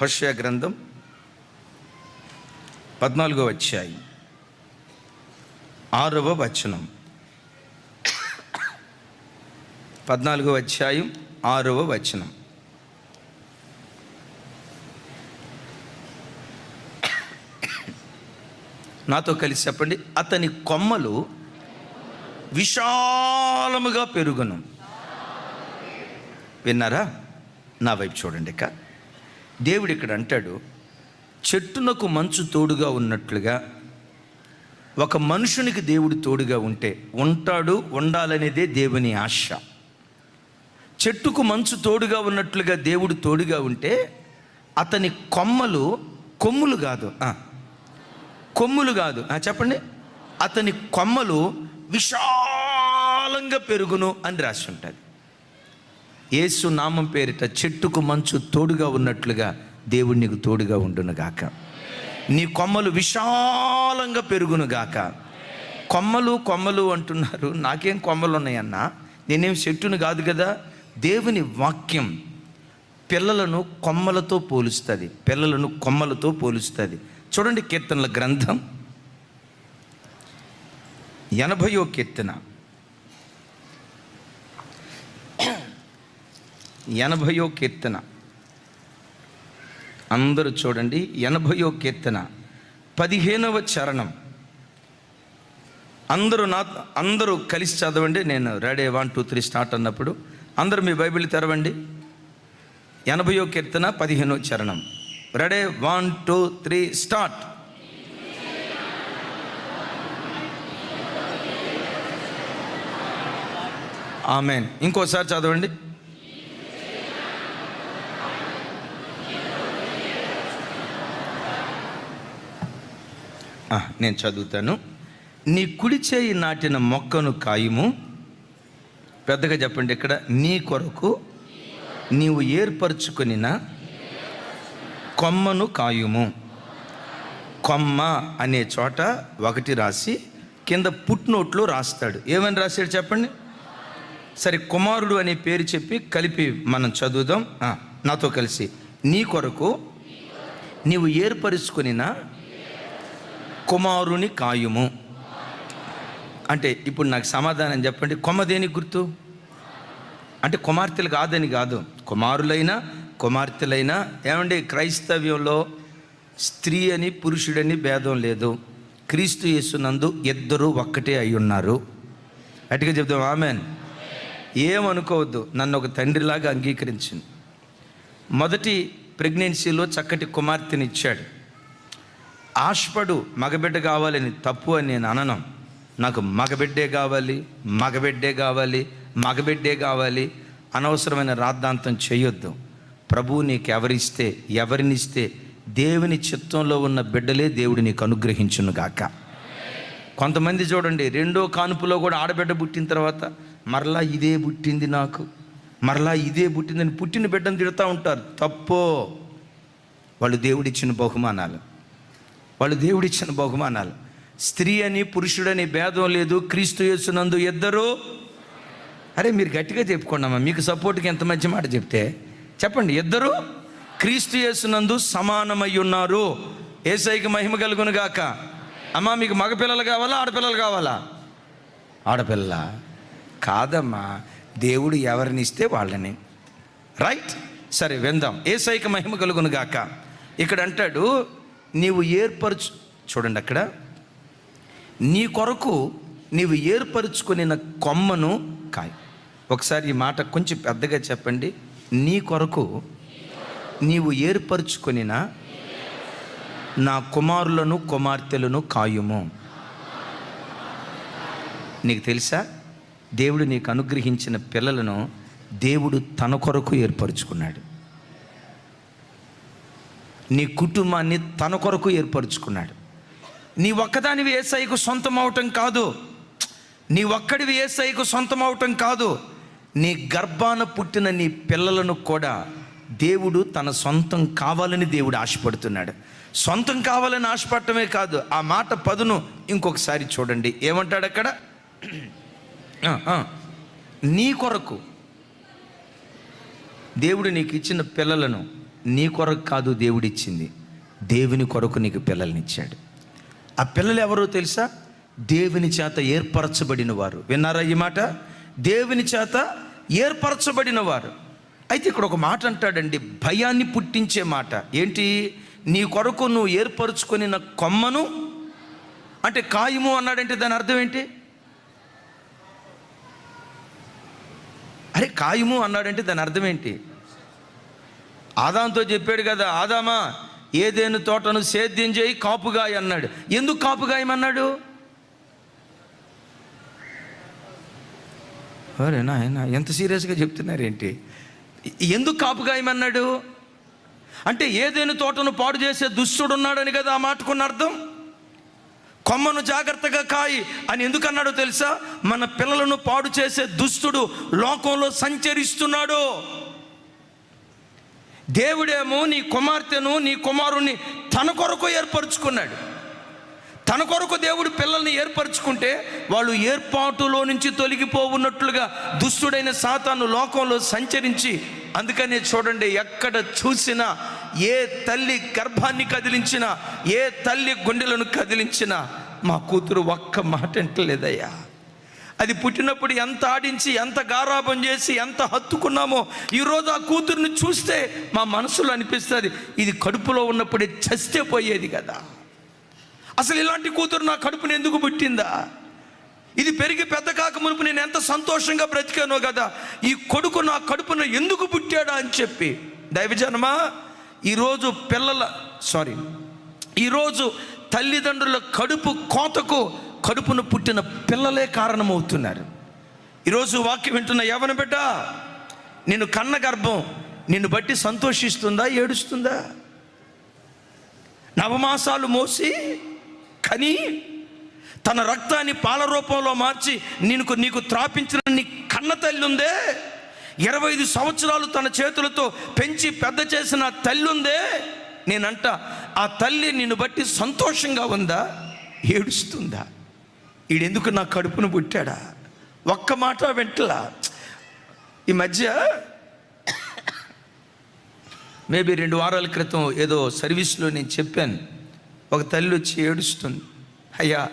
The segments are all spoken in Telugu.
హోషయ గ్రంథం పద్నాలుగో అధ్యాయం. ఆరవ వచనం. పద్నాలుగో అధ్యాయం ఆరవ వచనం. నాతో కలిసి చెప్పండి అతని కొమ్మలు విశాలముగా పెరుగును. విన్నారా? నా వైపు చూడండి ఇక దేవుడు ఇక్కడ అంటాడు చెట్టునకు మంచు తోడుగా ఉన్నట్లుగా ఒక మనుషునికి దేవుడు తోడుగా ఉంటే ఉంటాడు ఉండాలనేదే దేవుని ఆశ. చెట్టుకు మంచు తోడుగా ఉన్నట్లుగా దేవుడు తోడుగా ఉంటే అతని కొమ్మలు కొమ్ములు కాదు. కొమ్ములు కాదు. చెప్పండి. అతని కొమ్మలు విశాలంగా పెరుగును అని రాసి ఉంటుంది. యేసు నామం పేరిట చెట్టుకు మంచు తోడుగా ఉన్నట్లుగా దేవుడు నీకు తోడుగా ఉండునుగాక నీ కొమ్మలు విశాలంగా పెరుగునుగాక కొమ్మలు కొమ్మలు అంటున్నారు. నాకేం కొమ్మలు ఉన్నాయన్నా? నేనేం చెట్టును కాదు కదా? దేవుని వాక్యం పిల్లలను కొమ్మలతో పోలుస్తుంది. పిల్లలను కొమ్మలతో పోలుస్తుంది. చూడండి కీర్తనల గ్రంథం. ఎనభయో కీర్తన. ఎనభయో కీర్తన. అందరూ చూడండి ఎనభయో కీర్తన. పదిహేనవ చరణం. అందరూ నా అందరూ కలిసి చదవండి నేను ready one two three start అన్నప్పుడు అందరూ మీ బైబిల్ తెరవండి. ఎనభయో కీర్తన పదిహేనో చరణం. Ready one two three start. Amen. ఇంకోసారి చదవండి. నేను చదువుతాను. నీ కుడి చేయి నాటిన మొక్కను కాయము. పెద్దగా చెప్పండి ఇక్కడ నీ కొరకు నీవు ఏర్పరచుకొనిన కొమ్మను కాయుము. కొమ్మ అనే చోట ఒకటి రాసి కింద పుట్నోట్లో రాస్తాడు. ఏమని రాశాడు చెప్పండి? సరే కుమారుడు అనే పేరు చెప్పి కలిపి మనం చదువుదాం. నాతో కలిసి. నీ కొరకు నీవు ఏర్పరుచుకొనిన కుమారుని కాయుము. అంటే ఇప్పుడు నాకు సమాధానం చెప్పండి. కొమ్మ దేనికి గుర్తు? అంటే కుమార్తెలు కాదని కాదు. కుమారులైనా కుమార్తెలైనా ఏమండి క్రైస్తవ్యంలో స్త్రీ అని పురుషుడని భేదం లేదు. క్రీస్తు యేసునందు ఇద్దరు ఒక్కటే అయి ఉన్నారు. అటుగా చెప్దాం ఆమెన్. ఏమనుకోవద్దు నన్ను ఒక తండ్రిలాగా అంగీకరించింది మొదటి ప్రెగ్నెన్సీలో చక్కటి కుమార్తెనిచ్చాడు. ఆశపడు మగబిడ్డ కావాలని తప్పు అని నేను అనను. నాకు మగబిడ్డే కావాలి మగబిడ్డే కావాలి మగబిడ్డే కావాలి. అనవసరమైన రాద్ధాంతం చేయొద్దు. ప్రభువు నీకు ఎవరిస్తే ఎవరినిస్తే దేవుని చిత్తంలో ఉన్న బిడ్డలే దేవుడు నీకు అనుగ్రహించును గాక. కొంతమంది చూడండి రెండో కానుపులో కూడా ఆడబిడ్డ పుట్టిన తర్వాత మరలా ఇదే పుట్టింది నాకు. మరలా ఇదే పుట్టిందని పుట్టిన బిడ్డను తిడుతూ ఉంటారు. తప్పో. వాళ్ళు దేవుడిచ్చిన బహుమానాలు. వాళ్ళు దేవుడిచ్చిన బహుమానాలు. స్త్రీ అని పురుషుడని భేదం లేదు. క్రీస్తు యేసునందు ఇద్దరు. అరే మీరు గట్టిగా చెప్పుకోండమ్మా మీకు సపోర్ట్కి ఎంత మంచి మాట చెప్తే. చెప్పండి ఇద్దరు క్రీస్తు యేసునందు సమానమై ఉన్నారు. ఏసైకి మహిమ కలుగును గాక. అమ్మా మీకు మగపిల్లలు కావాలా ఆడపిల్లలు కావాలా? ఆడపిల్ల కాదమ్మా. దేవుడు ఎవరిని ఇస్తే వాళ్ళని. రైట్? సరే విందాం. ఏసైకి మహిమ కలుగును గాక. ఇక్కడ అంటాడు నీవు ఏర్పరచు చూడండి అక్కడ. నీ కొరకు నీవు ఏర్పరచుకునిన కొమ్మను కాయ. ఒకసారి ఈ మాట కొంచెం పెద్దగా చెప్పండి. నీ కొరకు నీవు ఏర్పరచుకొనిన నా కుమారులను కుమార్తెలను కాయుము. నీకు తెలుసా? దేవుడు నీకు అనుగ్రహించిన పిల్లలను దేవుడు తన కొరకు ఏర్పరచుకున్నాడు. నీ కుటుంబాన్ని తన కొరకు ఏర్పరచుకున్నాడు. నీ ఒక్కదానివి ఏసైకు సొంతం అవటం కాదు. నీ ఒక్కడివి ఏసైకు సొంతం అవటం కాదు. నీ గర్భాన పుట్టిన నీ పిల్లలను కూడా దేవుడు తన సొంతం కావాలని దేవుడు ఆశపడుతున్నాడు. సొంతం కావాలని ఆశపడటమే కాదు. ఆ మాట పదును ఇంకొకసారి చూడండి. ఏమంటాడు అక్కడ? నీ కొరకు దేవుడు నీకు ఇచ్చిన పిల్లలను నీ కొరకు కాదు దేవుడిచ్చింది. దేవుని కొరకు నీకు పిల్లల్నిచ్చాడు. ఆ పిల్లలు ఎవరో తెలుసా? దేవుని చేత ఏర్పరచబడిన వారు విన్నారా ఈ మాట? దేవుని చేత ఏర్పరచబడిన వారు అయితే ఇక్కడ ఒక మాట అంటాడండి భయాన్ని పుట్టించే మాట. ఏంటి? నీ కొరకు నువ్వు ఏర్పరచుకొని నా కొమ్మను అంటే కాయము అన్నాడంటే దాని అర్థం ఏంటి? అరే కాయము అన్నాడంటే దాని అర్థం ఏంటి? ఆదాంతో చెప్పాడు కదా ఆదామా ఏదేను తోటను సేద్యం చేయి కాపుగాయ అన్నాడు. ఎందుకు కాపుగాయమన్నాడు అరే నాయన ఎంత సీరియస్గా చెప్తున్నారేంటి? ఎందుకు కాపుగాయమన్నాడు అంటే ఏదేను తోటను పాడు చేసే దుష్టుడు ఉన్నాడని కదా ఆ మాటకున్న అర్థం? కొమ్మను జాగ్రత్తగా కాయి అని ఎందుకు అన్నాడో తెలుసా? మన పిల్లలను పాడు చేసే దుష్టుడు లోకంలో సంచరిస్తున్నాడు. దేవుడేమో నీ కుమార్తెను నీ కుమారుణ్ణి తన కొరకు ఏర్పరచుకున్నాడు. తన కొరకు దేవుడు పిల్లల్ని ఏర్పరచుకుంటే వాళ్ళు ఏర్పాటులో నుంచి తొలగిపోవున్నట్లుగా దుష్టుడైన సాతాను లోకంలో సంచరించి అందుకనే చూడండి ఎక్కడ చూసినా ఏ తల్లి గర్భాన్ని కదిలించినా ఏ తల్లి గుండెలను కదిలించినా మా కూతురు ఒక్క మాట అంటలేదయ్యా. అది పుట్టినప్పుడు ఎంత ఆడించి ఎంత గారాభం చేసి ఎంత హత్తుకున్నామో ఈరోజు ఆ కూతుర్ని చూస్తే మా మనసులో అనిపిస్తుంది ఇది కడుపులో ఉన్నప్పుడే చస్తే పోయేది కదా. అసలు ఇలాంటి కూతురు నా కడుపుని ఎందుకు పుట్టిందా? ఇది పెరిగి పెద్ద కాక మునుపు నేను ఎంత సంతోషంగా బ్రతికానో కదా ఈ కొడుకు నా కడుపున ఎందుకు పుట్టాడా అని చెప్పి. దైవజనమా ఈరోజు పిల్లల సారీ ఈరోజు తల్లిదండ్రుల కడుపు కోతకు కడుపున పుట్టిన పిల్లలే కారణమవుతున్నారు. ఈరోజు వాక్యం వింటున్న యవన బిడ్డ? నిన్ను కన్న గర్భం నిన్ను బట్టి సంతోషిస్తుందా ఏడుస్తుందా? నవమాసాలు మోసి కని తన రక్తాన్ని పాల రూపంలో మార్చి నీకు నీకు త్రాపించిన నీ కన్న తల్లి ఉందే? ఇరవై ఐదు సంవత్సరాలు తన చేతులతో పెంచి పెద్ద చేసిన ఆ తల్లి ఉందే? నేనంట ఆ తల్లి నిన్ను బట్టి సంతోషంగా ఉందా ఏడుస్తుందా? ఈడెందుకు నా కడుపును పుట్టాడా? ఒక్క మాట వెంటలా? ఈ మధ్య మేబీ రెండు వారాల క్రితం ఏదో సర్వీస్లో నేను చెప్పాను. ఒక తల్లి వచ్చి ఏడుస్తుంది. అయ్యా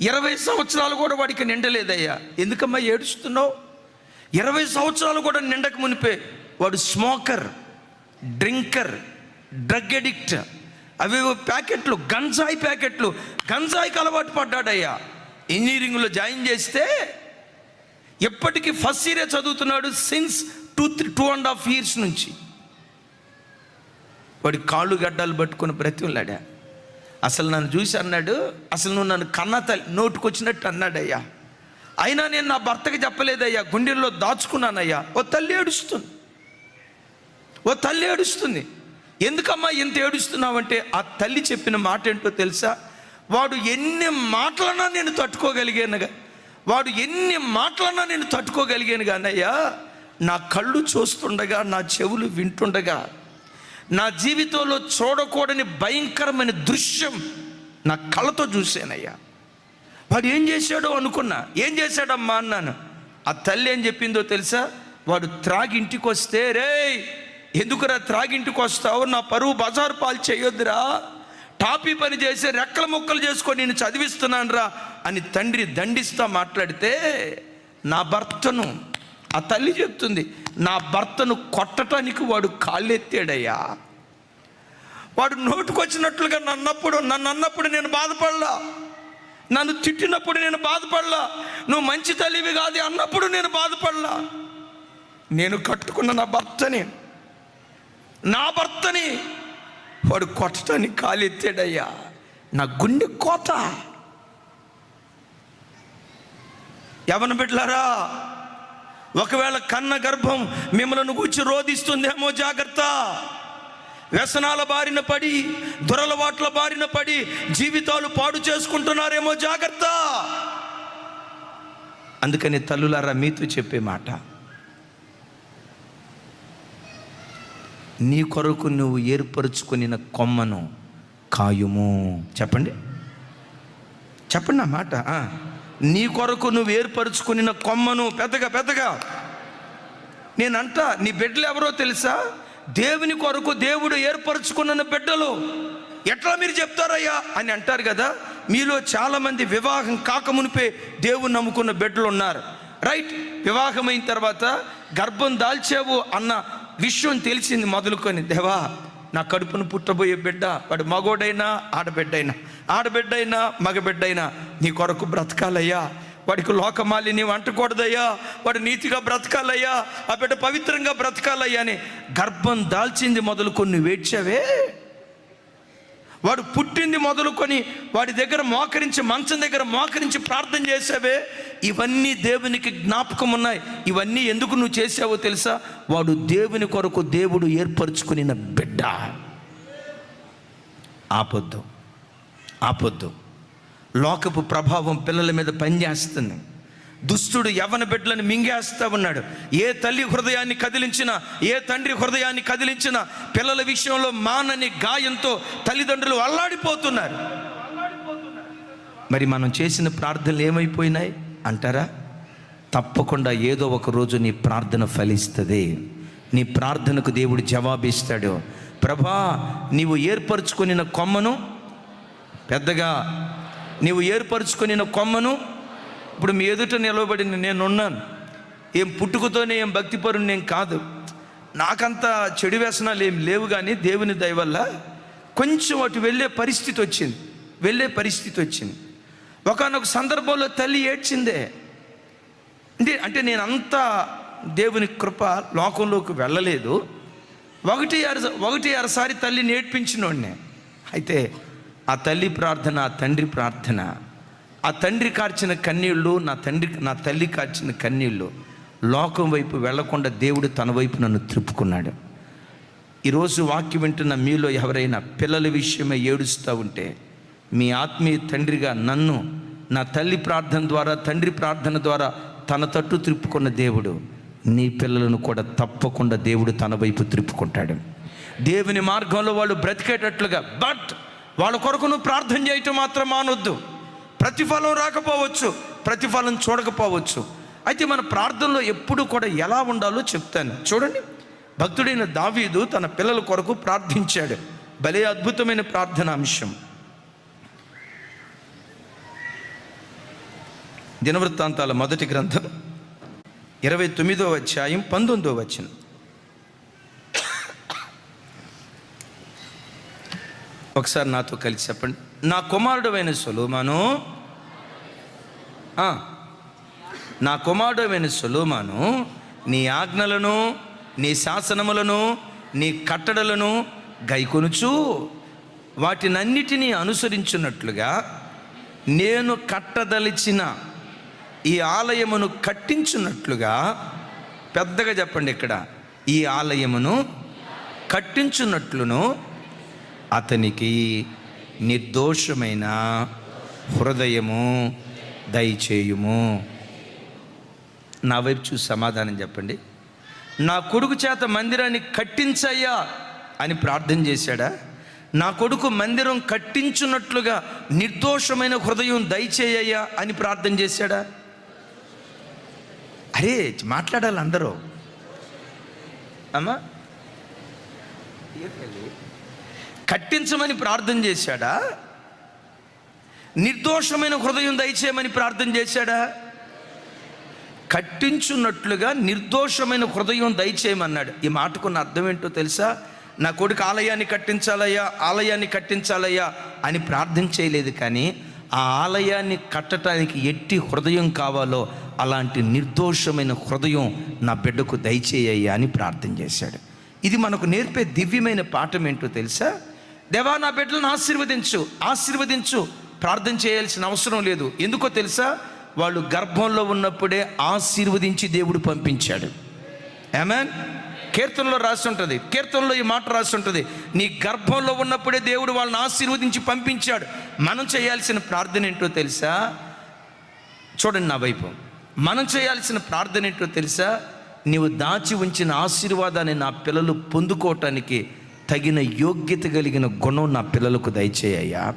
ఇరవై సంవత్సరాలు కూడా వాడికి నిండలేదయ్యా. ఎందుకమ్మా ఏడుస్తున్నావు? ఇరవై సంవత్సరాలు కూడా నిండక మునిపే వాడు స్మోకర్ డ్రింకర్ డ్రగ్ ఎడిక్ట్ అవేవో ప్యాకెట్లు గంజాయి ప్యాకెట్లు గంజాయికి అలవాటు పడ్డాడయ్యా. ఇంజనీరింగ్లో జాయిన్ చేస్తే ఎప్పటికీ ఫస్ట్ ఇయరే చదువుతున్నాడు since two three two and half years నుంచి. వాడి కాళ్ళు గడ్డాలు పట్టుకొని బ్రతిలాడా అసలు నన్ను చూసి అన్నాడు అసలు నువ్వు నన్ను కన్న తల్లి నోటుకొచ్చినట్టు అన్నాడయ్యా. అయినా నేను నా భర్తకి చెప్పలేదయ్యా గుండెల్లో దాచుకున్నానయ్యా. ఓ తల్లి ఏడుస్తుంది. ఓ తల్లి ఏడుస్తుంది. ఎందుకమ్మా ఇంత ఏడుస్తున్నావంటే ఆ తల్లి చెప్పిన మాట ఏంటో తెలుసా? వాడు ఎన్ని మాటలన్నా నేను తట్టుకోగలిగానుగా. వాడు ఎన్ని మాటలన్నా నేను తట్టుకోగలిగాను కానయ్యా నా కళ్ళు చూస్తుండగా నా చెవులు వింటుండగా నా జీవితంలో చూడకూడని భయంకరమైన దృశ్యం నా కళ్ళతో చూశానయ్యా. వాడు ఏం చేశాడో అనుకున్నా. ఏం చేశాడమ్మా అన్నాను. ఆ తల్లి ఏం చెప్పిందో తెలుసా? వాడు త్రాగింటికి వస్తే రే ఎందుకురా త్రాగింటికి వస్తావు? నా పరువు బజారు పాలు చేయొద్దురా. టాపీ పని చేసి రెక్కల ముక్కలు చేసుకొని నేను చదివిస్తున్నాను రా అని తండ్రి దండిస్తా మాట్లాడితే నా భర్తను ఆ తల్లి చెప్తుంది నా భర్తను కొట్టడానికి వాడు కాళ్ళెత్తాడయ్యా. వాడు నోటుకొచ్చినట్లుగా నన్నప్పుడు నన్ను అన్నప్పుడు నేను బాధపడలా. నన్ను తిట్టినప్పుడు నేను బాధపడలా. నువ్వు మంచి తల్లివి కాదు అన్నప్పుడు నేను బాధపడలా. నేను కట్టుకున్న నా భర్తని నా భర్తని వాడు కొట్టడానికి కాలెత్తాడయ్యా నా గుండె కోత. ఎవరిని పెట్టారా ఒకవేళ కన్న గర్భం మిమ్మల్ని కూర్చి రోధిస్తుందేమో జాగ్రత్త. వ్యసనాల బారిన పడి దురలవాట్ల బారిన పడి జీవితాలు పాడు చేసుకుంటున్నారేమో జాగ్రత్త. అందుకని తల్లులారా మీతో చెప్పే మాట నీ కొరకు నువ్వు ఏర్పరచుకునిన కొమ్మను కాయుము. చెప్పండి. చెప్పండి నా మాట. నీ కొరకు నువ్వు ఏర్పరచుకునిన కొమ్మను పెద్దగా పెద్దగా. నేనంట నీ బిడ్డలు ఎవరో తెలుసా? దేవుని కొరకు దేవుడు ఏర్పరచుకున్న బిడ్డలు. ఎట్లా మీరు చెప్తారయ్యా? అని అంటారు కదా. మీలో చాలామంది వివాహం కాకమునిపే దేవుని నమ్ముకున్న బిడ్డలు ఉన్నారు. రైట్. వివాహమైన తర్వాత గర్భం దాల్చావు అన్న విషయం తెలిసింది మొదలుకొని దేవా నా కడుపును పుట్టబోయే బిడ్డ వాడు మగోడైనా ఆడబిడ్డైనా ఆడబిడ్డైనా మగబిడ్డైనా నీ కొరకు బ్రతకాలయ్యా. వాడికి లోకమాలి నీ వంటకూడదయ్యా వాడు నీతిగా బ్రతకాలయ్యా. ఆ బిడ్డ పవిత్రంగా బ్రతకాలయ్యా అని గర్భం దాల్చింది మొదలుకొని నువ్వు ఏడ్చావే? వాడు పుట్టింది మొదలుకొని వాడి దగ్గర మోకరించి మంచం దగ్గర మోకరించి ప్రార్థన చేసావే. ఇవన్నీ దేవునికి జ్ఞాపకం ఉన్నాయి ఇవన్నీ ఎందుకు నువ్వు చేసావో తెలుసా? వాడు దేవుని కొరకు దేవుడు ఏర్పరచుకుని బిడ్డ. ఆపొద్దు. ఆపొద్దు. లోకపు ప్రభావం పిల్లల మీద పనిచేస్తుంది. దుష్టుడు యవన బిడ్డలను మింగేస్తా ఉన్నాడు. ఏ తల్లి హృదయాన్ని కదిలించినా ఏ తండ్రి హృదయాన్ని కదిలించినా పిల్లల విషయంలో మానని గాయంతో తల్లిదండ్రులు అల్లాడిపోతున్నారు. మరి మనం చేసిన ప్రార్థనలు ఏమైపోయినాయి? అంటారా? తప్పకుండా ఏదో ఒక రోజు నీ ప్రార్థన ఫలిస్తుంది. నీ ప్రార్థనకు దేవుడు జవాబిస్తాడు. ప్రభా నీవు ఏర్పరచుకొనిన కొమ్మను పెద్దగా నీవు ఏర్పరచుకొనిన కొమ్మను ఇప్పుడు మీ ఎదుట నిలవబడిన నేనున్నాను. ఏం పుట్టుకతోనే ఏం భక్తిపరుని నేను కాదు. నాకంత చెడు వ్యసనాలు ఏం లేవు కానీ దేవుని దయ వల్ల కొంచెం అటు వెళ్ళే పరిస్థితి వచ్చింది. వెళ్ళే పరిస్థితి వచ్చింది. ఒకనొక సందర్భంలో తల్లి ఏడ్చిందే. అంటే అంటే నేను అంతా దేవుని కృప లోకంలోకి వెళ్ళలేదు. ఒకటి అర ఒకటి అరసారి తల్లి నేర్పించినోడినే అయితే ఆ తల్లి ప్రార్థన ఆ తండ్రి ప్రార్థన ఆ తండ్రి కార్చిన కన్నీళ్ళు నా తండ్రి నా తల్లి కార్చిన కన్నీళ్ళు లోకం వైపు వెళ్ళకుండా దేవుడు తన వైపు నన్ను త్రిప్పుకున్నాడు. ఈరోజు వాక్యం వింటున్న మీలో ఎవరైనా పిల్లల విషయమే ఏడుస్తూ ఉంటే మీ ఆత్మీయ తండ్రిగా నన్ను నా తల్లి ప్రార్థన ద్వారా తండ్రి ప్రార్థన ద్వారా తన తట్టు త్రిప్పుకున్న దేవుడు నీ పిల్లలను కూడా తప్పకుండా దేవుడు తన వైపు త్రిప్పుకుంటాడు. దేవుని మార్గంలో వాళ్ళు బ్రతికేటట్లుగా బట్ వాళ్ళ కొరకు నువ్వు ప్రార్థన చేయటం మాత్రం మానొద్దు. ప్రతిఫలం రాకపోవచ్చు ప్రతిఫలం చూడకపోవచ్చు. అయితే మన ప్రార్థనలో ఎప్పుడు కూడా ఎలా ఉండాలో చెప్తాను. చూడండి. భక్తుడైన దావీదు తన పిల్లల కొరకు ప్రార్థించాడు. భలే అద్భుతమైన ప్రార్థన అంశం. దినవృత్తాంతాల మొదటి గ్రంథం ఇరవై తొమ్మిదో అధ్యాయం పంతొమ్మిదో వచ్చింది ఒకసారి నాతో కలిసి చెప్పండి. నా కుమారుడమైన అయిన సొలోమాను నా కుమారుడమైన అయిన సొలోమాను నీ ఆజ్ఞలను నీ శాసనములను నీ కట్టడలను గైకొనుచు వాటినన్నిటినీ అనుసరించున్నట్లుగా నేను కట్టదలిచిన ఈ ఆలయమును కట్టించున్నట్లుగా పెద్దగా చెప్పండి ఇక్కడ ఈ ఆలయమును కట్టించున్నట్లును అతనికి నిర్దోషమైన హృదయము దయచేయుము. నా వైపు చూసి సమాధానం చెప్పండి. నా కొడుకు చేత మందిరాన్ని కట్టించయ్యా అని ప్రార్థన చేశాడా? నా కొడుకు మందిరం కట్టించున్నట్లుగా నిర్దోషమైన హృదయం దయచేయ్యా అని ప్రార్థన చేశాడా? అరే మాట్లాడాలి అందరూ. అమ్మా. కట్టించమని ప్రార్థన చేశాడా? నిర్దోషమైన హృదయం దయచేయమని ప్రార్థన చేశాడా? కట్టించున్నట్లుగా నిర్దోషమైన హృదయం దయచేయమన్నాడు. ఈ మాటకున్న అర్థం ఏంటో తెలుసా? నా కొడుకు ఆలయాన్ని కట్టించాలయ్యా ఆలయాన్ని కట్టించాలయ్యా అని ప్రార్థన చేయలేదు కానీ ఆ ఆలయాన్ని కట్టడానికి ఎట్టి హృదయం కావాలో అలాంటి నిర్దోషమైన హృదయం నా బిడ్డకు దయచేయ్యా అని ప్రార్థన చేశాడు. ఇది మనకు నేర్పే దివ్యమైన పాఠం ఏంటో తెలుసా? దేవా నా బిడ్డలను ఆశీర్వదించు ఆశీర్వదించు. ప్రార్థన చేయాల్సిన అవసరం లేదు. ఎందుకో తెలుసా? వాళ్ళు గర్భంలో ఉన్నప్పుడే ఆశీర్వదించి దేవుడు పంపించాడు. ఆమెన్ కీర్తనలో రాసి ఉంటుంది. కీర్తనలో ఈ మాట రాసి ఉంటుంది. నీ గర్భంలో ఉన్నప్పుడే దేవుడు వాళ్ళని ఆశీర్వదించి పంపించాడు. మనం చేయాల్సిన ప్రార్థన ఏంటో తెలుసా? చూడండి నా వైపు. మనం చేయాల్సిన ప్రార్థన ఏంటో తెలుసా? నీవు దాచి ఉంచిన ఆశీర్వాదాన్ని నా పిల్లలు పొందుకోవటానికి తగిన యోగ్యత కలిగిన గుణం నా పిల్లలకు దయచేయ్యా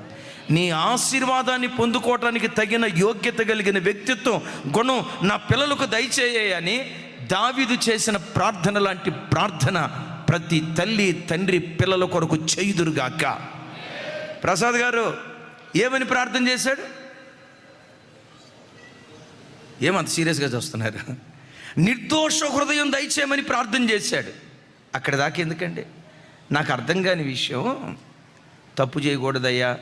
నీ ఆశీర్వాదాన్ని పొందుకోవటానికి తగిన యోగ్యత కలిగిన వ్యక్తిత్వం గుణం నా పిల్లలకు దయచేయని దావిదు చేసిన ప్రార్థన లాంటి ప్రార్థన ప్రతి తల్లి తండ్రి పిల్లల కొరకు చేయుదురుగాక. ప్రసాద్ గారు ఏమని ప్రార్థన చేశాడు? ఏమంత సీరియస్గా చూస్తున్నారు? నిర్దోష హృదయం దయచేయమని ప్రార్థన చేశాడు. అక్కడ దాకా ఎందుకండి? నాకు అర్థం కాని విషయం తప్పు చేయకూడదయ్యా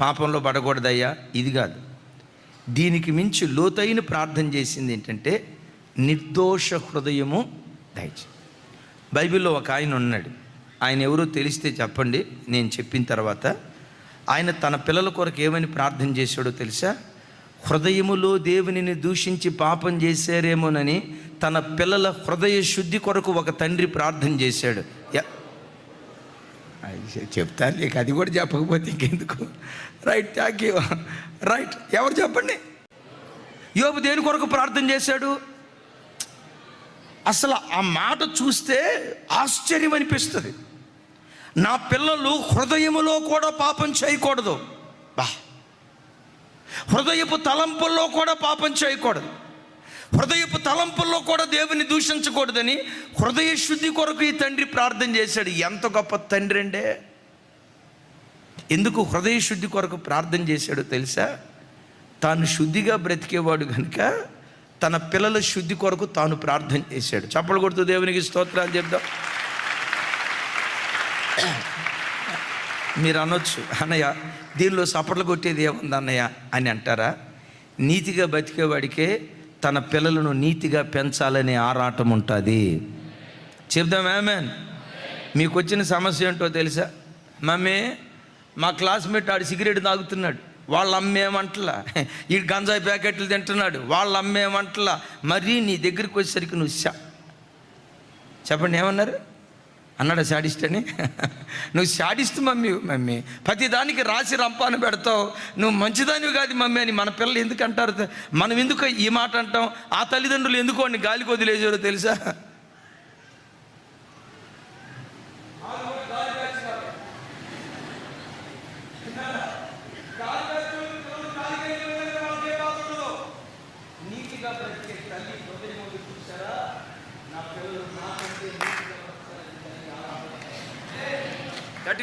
పాపంలో పడకూడదయ్యా ఇది కాదు. దీనికి మించి లోతైన ప్రార్థన చేసింది ఏంటంటే నిర్దోష హృదయము దయచే బైబిల్లో ఒక ఆయన ఉన్నాడు. ఆయన ఎవరో తెలిస్తే చెప్పండి నేను చెప్పిన తర్వాత. ఆయన తన పిల్లల కొరకు ఏమని ప్రార్థన చేశాడో తెలుసా? హృదయములో దేవునిని దూషించి పాపం చేశారేమోనని తన పిల్లల హృదయ శుద్ధి కొరకు ఒక తండ్రి ప్రార్థన చేశాడు. చెప్తారు లేక అది కూడా చెప్పకపోతే ఇంకెందుకు? Right thank you. రైట్ ఎవరు చెప్పండి? యోబు దేని కొరకు ప్రార్థన చేశాడు? అసలు ఆ మాట చూస్తే ఆశ్చర్యం అనిపిస్తుంది. నా పిల్లలు హృదయములో కూడా పాపం చేయకూడదు. బా. హృదయపు తలంపుల్లో కూడా పాపం చేయకూడదు. హృదయపు తలంపుల్లో కూడా దేవుని దూషించకూడదని హృదయ శుద్ధి కొరకు ఈ తండ్రి ప్రార్థన చేశాడు. ఎంత గొప్ప తండ్రి అండే. ఎందుకు హృదయ శుద్ధి కొరకు ప్రార్థన చేశాడో తెలుసా? తాను శుద్ధిగా బ్రతికేవాడు కనుక తన పిల్లల శుద్ధి కొరకు తాను ప్రార్థన చేశాడు. చప్పలు కొడుతూ దేవునికి స్తోత్రాలు చెప్దాం. మీరు అనొచ్చు అన్నయ్య దీనిలో సపట్లు కొట్టేది ఏముంది అన్నయ్య? అని అంటారా? నీతిగా బతికేవాడికే తన పిల్లలను నీతిగా పెంచాలనే ఆరాటం ఉంటుంది. చెప్దాం ఏమేన్ మీకు వచ్చిన సమస్య ఏంటో తెలుసా? మమ్మీ మా క్లాస్మేట్ ఆడు సిగరెట్ తాగుతున్నాడు. వాళ్ళ అమ్మేమంటలా ఈ గంజాయి ప్యాకెట్లు తింటున్నాడు. వాళ్ళ అమ్మేమంటలా మరీ నీ దగ్గరికి వచ్చేసరికి నువ్వు చెప్పండి ఏమన్నారు? అన్నాడు శాడిస్ట్ అని? నువ్వు శాడిస్ట్ మమ్మీ మమ్మీ. ప్రతి దానికి రాసి రంపాను పెడతావు. నువ్వు మంచిదానివి కాదు మమ్మీ అని మన పిల్లలు ఎందుకు అంటారు? మనం ఎందుకు ఈ మాట అంటాం? ఆ తల్లిదండ్రులు ఎందుకు వాడిని గాలికి వదిలేసారో తెలుసా?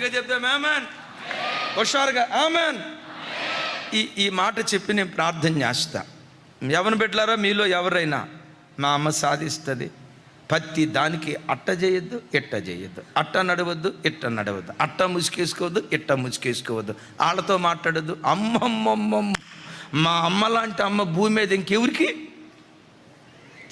గట్టిగా చెప్దాం ఆమెన్. హుషారుగా ఆమెన్. ఈ ఈ మాట చెప్పి నేను ప్రార్థన చేస్తా. ఎవరిని పెట్టారా మీలో ఎవరైనా మా అమ్మ సాధిస్తుంది. ప్రతి దానికి అట్ట చేయొద్దు ఇట్ట చేయొద్దు. అట్ట నడవద్దు ఇట్ట నడవద్దు. అట్ట ముసుకేసుకోవద్దు ఇట్ట ముసుకేసుకోవద్దు. వాళ్ళతో మాట్లాడద్దు. అమ్మమ్మమ్మమ్మ. మా అమ్మ లాంటి అమ్మ భూమి మీద ఇంకెవరికి?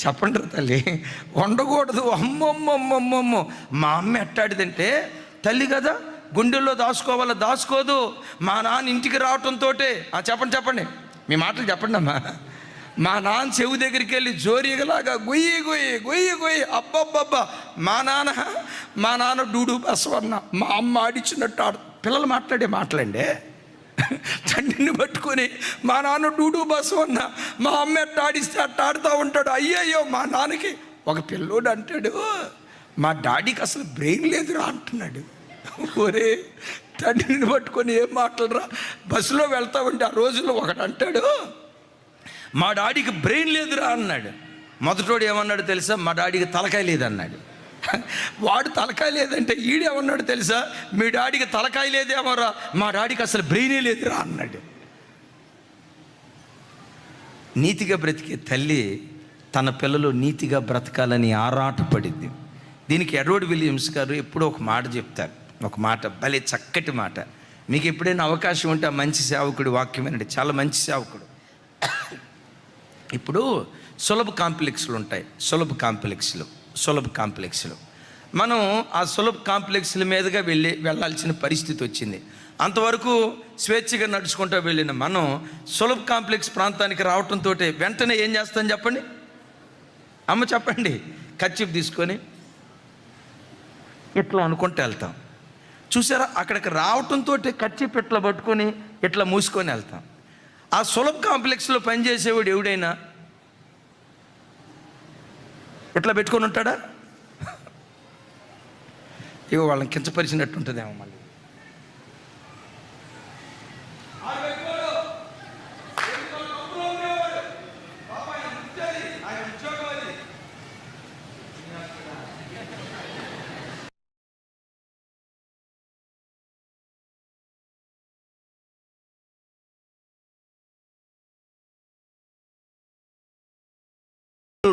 చెప్పండి తల్లి. వండకూడదు. అమ్మమ్మమ్మమ్మమ్మో. మా అమ్మ ఎట్టాడిదంటే తల్లి కదా గుండెల్లో దాచుకోవాలా? దాచుకోదు. మా నాన్న ఇంటికి రావటంతో చెప్పండి చెప్పండి. మీ మాటలు చెప్పండి అమ్మా. మా నాన్న చెవు దగ్గరికి వెళ్ళి జోరీగలాగా గొయ్యి గొయ్యి గొయ్యి గొయ్యి. అబ్బబ్బబ్బా. మా నాన్న మా నాన్న డూడు బసవన్న. మా అమ్మ ఆడిచ్చినట్టు ఆడు. పిల్లలు మాట్లాడే మాటలండి. తండ్రిని పట్టుకొని మా నాన్న డూడు బసవన్న. మా అమ్మ ఎట్ట ఆడిస్తే అట్ట ఆడుతూ ఉంటాడు. అయ్యయ్యో మా నాన్నకి ఒక పిల్లోడు అంటాడు. మా డాడీకి అసలు బ్రెయిన్ లేదురా అంటున్నాడు. ఒరే తండ్రిని పట్టుకొని ఏం మాట్లాడరా? బస్సులో వెళ్తా ఉంటే ఆ రోజుల్లో ఒకడు అంటాడు మా డాడీకి బ్రెయిన్ లేదురా అన్నాడు. మొదటోడు ఏమన్నాడు తెలుసా? మా డాడీకి తలకాయ లేదన్నాడు. వాడు తలకాయ లేదంటే ఈడేమన్నాడు తెలుసా? మీ డాడీకి తలకాయ లేదేమోరా మా డాడీకి అసలు బ్రెయినే లేదురా అన్నాడు. నీతిగా బ్రతికే తల్లి తన పిల్లలు నీతిగా బ్రతకాలని ఆరాటపడింది. దీనికి ఎడ్వర్డ్ విలియమ్స్ గారు ఎప్పుడో ఒక మాట చెప్తారు. ఒక మాట భలే చక్కటి మాట. మీకు ఎప్పుడైనా అవకాశం ఉంటే ఆ మంచి సేవకుడు వాక్యం వినండి. చాలా మంచి సేవకుడు. ఇప్పుడు సులభ కాంప్లెక్స్లు ఉంటాయి. సులభ కాంప్లెక్స్లు సులభ కాంప్లెక్స్లు. మనం ఆ సులభ కాంప్లెక్స్ల మీదుగా వెళ్ళి వెళ్ళాల్సిన పరిస్థితి వచ్చింది. అంతవరకు స్వేచ్ఛగా నడుచుకుంటూ వెళ్ళిన మనం సులభ కాంప్లెక్స్ ప్రాంతానికి రావటంతో వెంటనే ఏం చేస్తాం చెప్పండి? అమ్మ చెప్పండి. ఖర్చు తీసుకొని ఇట్లా అనుకుంటూ వెళ్తాం. చూసారా? అక్కడికి రావటంతో కచ్చిప్ ఇట్లా పట్టుకొని ఇట్లా మూసుకొని వెళ్తాం. ఆ సులభ కాంప్లెక్స్లో పనిచేసేవాడు ఎవడైనా? ఇట్లా పెట్టుకొని ఉంటాడా? ఇక వాళ్ళని కించపరిచినట్టు ఉంటుందేమో మళ్ళీ.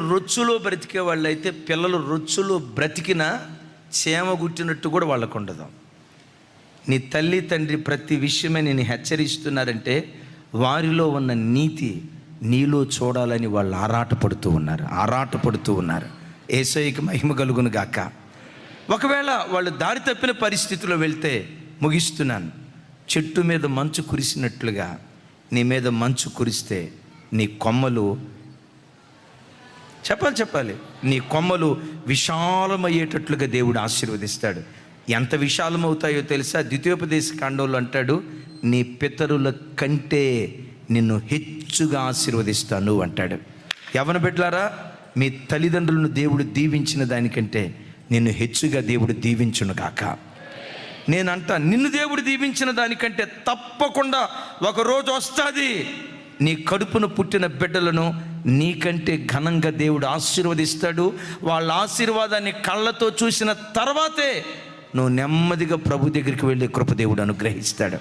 రొచ్చులో బ్రతికే వాళ్ళైతే పిల్లలు రొచ్చులో బ్రతికిన చేమ గుట్టినట్టు కూడా వాళ్ళకు ఉండదు నీ తల్లి తండ్రి ప్రతి విషయమే నేను హెచ్చరిస్తున్నారంటే వారిలో ఉన్న నీతి నీలో చూడాలని వాళ్ళు ఆరాటపడుతూ ఉన్నారు ఆరాటపడుతూ ఉన్నారు. ఏసైకి మహిమ కలుగును గాక. ఒకవేళ వాళ్ళు దారి తప్పిన పరిస్థితిలో వెళ్తే ముగిస్తున్నాను. చెట్టు మీద మంచు కురిసినట్లుగా నీ మీద మంచు కురిస్తే నీ కొమ్మలు చెప్పాలి చెప్పాలి. నీ కొమ్మలు విశాలమయ్యేటట్లుగా దేవుడు ఆశీర్వదిస్తాడు. ఎంత విశాలమవుతాయో తెలుసా? ద్వితీయోపదేశ కాండంలో అంటాడు నీ పితరుల కంటే నిన్ను హెచ్చుగా ఆశీర్వదిస్తాను అంటాడు. యవన బిడ్డలారా? మీ తల్లిదండ్రులను దేవుడు దీవించిన దానికంటే నిన్ను హెచ్చుగా దేవుడు దీవించును కాక నేనంట నిన్ను దేవుడు దీవించిన దానికంటే తప్పకుండా ఒకరోజు వస్తుంది. నీ కడుపున పుట్టిన బిడ్డలను నీకంటే ఘనంగా దేవుడు ఆశీర్వదిస్తాడు. వాళ్ళ ఆశీర్వాదాన్ని కళ్ళతో చూసిన తర్వాతే నువ్వు నెమ్మదిగా ప్రభు దగ్గరికి వెళ్ళే కృపదేవుడు అనుగ్రహిస్తాడు.